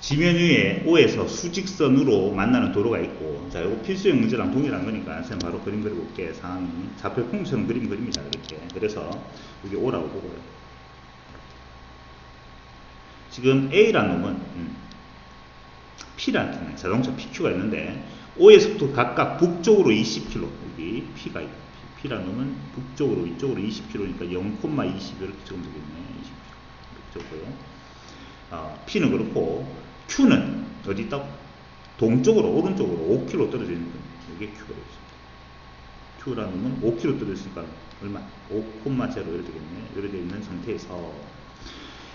지면 위에 O에서 수직선으로 만나는 도로가 있고 자 이거 필수형 문제랑 동일한 거니까 선생님 바로 그림 그리고 올게. 상황이 좌표 콩처럼 그림 그립니다. 이렇게. 그래서 이게 O라고 보고요. 지금 A라는 놈은 음, P라는 자동차 PQ가 있는데 O에서부터 각각 북쪽으로 20km 여기 P가 있고 P라는 놈은 북쪽으로 이쪽으로 20km니까 0,20 이렇게 적으면 되겠네. 20km 이렇게 적고요. 어, P는 그렇고 Q는 어디 있다고? 동쪽으로 오른쪽으로 5km 떨어져 있는 거 이게 Q가 되겠습니다. Q라는 놈은 5km 떨어져 있으니까 얼마? 5,0 이렇게 되겠네. 이렇게 되어 있는 상태에서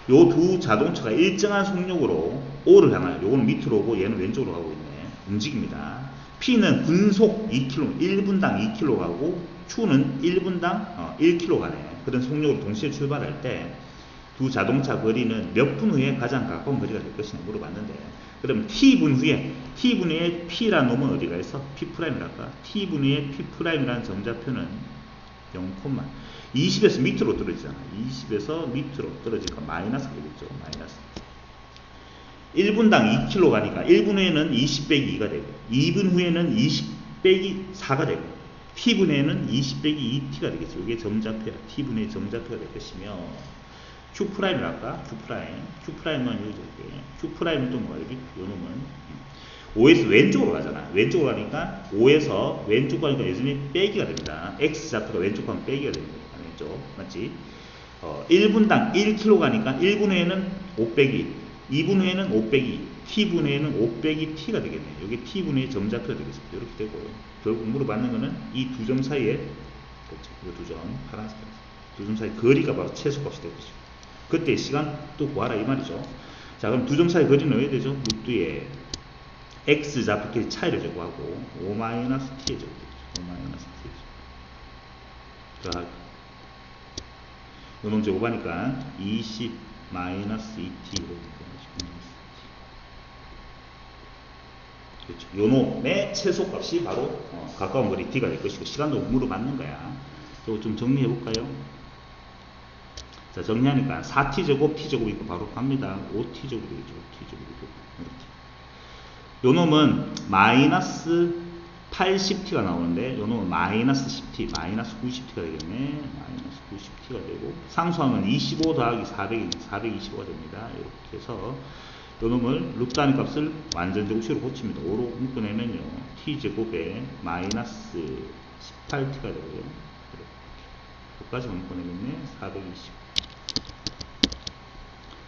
요 두 자동차가 일정한 속력으로 O를 향하여 요거는 밑으로 오고 얘는 왼쪽으로 가고 있네. 움직입니다. P는 분속 2km 1분당 2km 가고 Q는 1분당 어, 1km 가네. 그런 속력으로 동시에 출발할 때 두 자동차 거리는 몇 분 후에 가장 가까운 거리가 될 것이냐 물어봤는데 그럼 T분 후에 T분 후에 P라는 놈은 어디가 있어? P'이랄까? T분 후에 P'이라는 점좌표는 0, 20에서 밑으로 떨어지잖아. 20에서 밑으로 떨어지니까 마이너스 되겠죠. 마이너스. 1분당 2km 가니까 1분 후에는 20 빼기 2가 되고 2분 후에는 20 빼기 4가 되고 t분에는 20 빼기 2t가 되겠죠. 이게 점좌표야. t분의 점좌표가 될 것이며 q'이라 할까? q'은 q'은 여기 적게 q'은 또 뭐야? 여기 요 놈은 5에서 왼쪽으로 가잖아. 왼쪽으로 가니까 5에서 왼쪽 가니까 여전히 빼기가 됩니다. x 좌표가 왼쪽 가면 빼기가 됩니다. 왼쪽 맞지? 어, 1분당 1km 가니까 1분 후에는 5 빼기 2분 후에는 5 빼기 t분 후에는 5 빼기 t가 되겠네. 여기 t분의 점좌표 되겠습니다. 이렇게 되고 결국 물어받는 거는 이 두 점 사이에 그렇죠. 이 두 점 파란색 두 점 사이 거리가 바로 최소값이 되겠죠. 그때 시간 또 구하라 이 말이죠. 자 그럼 두 점 사이 거리는 어디 되죠? 루트 에 x 좌표끼리 차이를 제거하고 5-t에 제거되죠. 5-t에 제거. 요놈 제곱하니까 20 마이너스 2t 그렇죠. 요놈의 최소값이 바로 어, 가까운 거리 t가 될 것이고 시간도 물어맞는 거야. 이거 좀 정리해 볼까요? 자 정리하니까 4t 제곱 t 제곱 있고 바로 갑니다. 5t 제곱 되겠죠. t 제곱이고 이렇게. 요 놈은 마이너스 80t가 나오는데 요 놈은 마이너스 10t, 마이너스 90t가 되겠네. 마이너스 90t가 되고 상수항은 25 더하기 400이 425가 됩니다. 이렇게 해서 요 놈을 룩다는 값을 완전 제곱식으로 고칩니다. 5로 묶어내면요. t제곱에 마이너스 18t가 되고요. 여기까지 묶어내겠네. 420.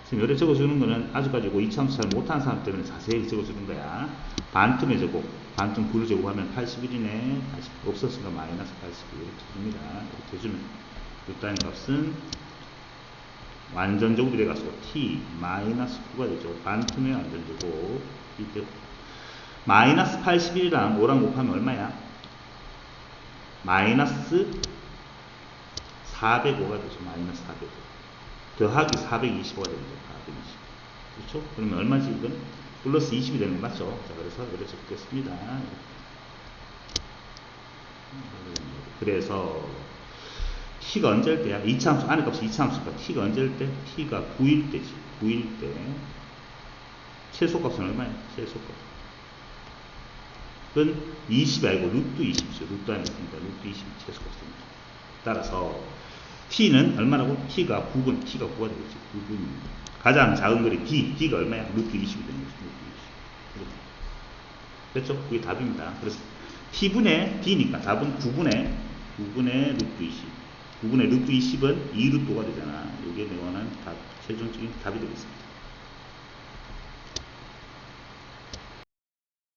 지금 여기 적어주는 거는 아직까지 고 이참수 잘 못한 사람 때문에 자세히 적어주는 거야. 반틈의 제곱, 반틈 9를 제곱하면 81이네. 80, 없었으니까 마이너스 81 이렇게 줍니다. 이렇게 해주면 룩다는 값은 완전 제곱이 돼가지고 t 마이너스 9가 되죠. 반틈의 완전 제곱 이때 마이너스 81이랑 5랑 곱하면 얼마야? 마이너스 405가 되죠. 마이너스 405 더하기 425가 됩니다. 420 그렇죠? 그러면 얼마지 이건? 플러스 20이 되는 거 맞죠? 자 그래서 이렇게 적겠습니다. 그래서 t가 언제일 때야? 이차함수, 안에 값이 이차함수니까 t가 언제일 때? t가 9일 때지. 9일 때. 최소값은 얼마야? 최소값. 그건 20이 아니고 루트 20이죠. 루트 안에 있으니까 루트 20이 최소값입니다. 따라서 t는 얼마라고? t가 9분, t가 9가 되겠지. 9분. 가장 작은 거리 d, d가 얼마야? 루트 20이 되는 거죠. 20. 그렇죠? 그게 답입니다. 그래서 t분의 d니까 답은 9분의 9분의 루트 20. 9분의 루트 20은 2루트가 되잖아. 이게 원하는 답, 최종적인 답이 되겠습니다.